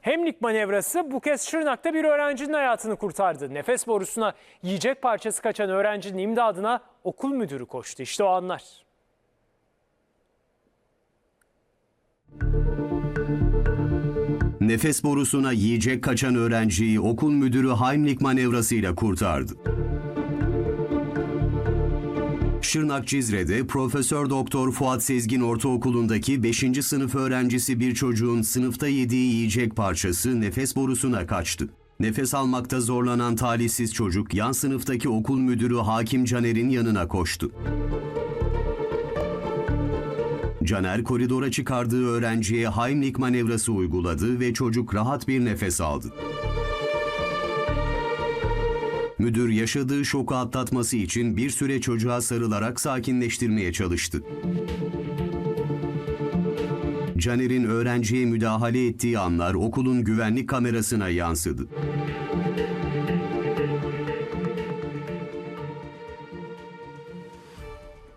Hemlik manevrası bu kez Şırnak'ta bir öğrencinin hayatını kurtardı. Nefes borusuna yiyecek parçası kaçan öğrencinin imdadına okul müdürü koştu. İşte o anlar. Nefes borusuna yiyecek kaçan öğrenciyi okul müdürü Heimlich manevrasıyla kurtardı. Şırnak Cizre'de Profesör Doktor Fuat Sezgin Ortaokulu'ndaki 5. sınıf öğrencisi bir çocuğun sınıfta yediği yiyecek parçası nefes borusuna kaçtı. Nefes almakta zorlanan talihsiz çocuk yan sınıftaki okul müdürü Hakim Caner'in yanına koştu. Caner koridora çıkardığı öğrenciye Heimlich manevrası uyguladı ve çocuk rahat bir nefes aldı. Müdür yaşadığı şoku atlatması için bir süre çocuğa sarılarak sakinleştirmeye çalıştı. Caner'in öğrenciye müdahale ettiği anlar okulun güvenlik kamerasına yansıdı.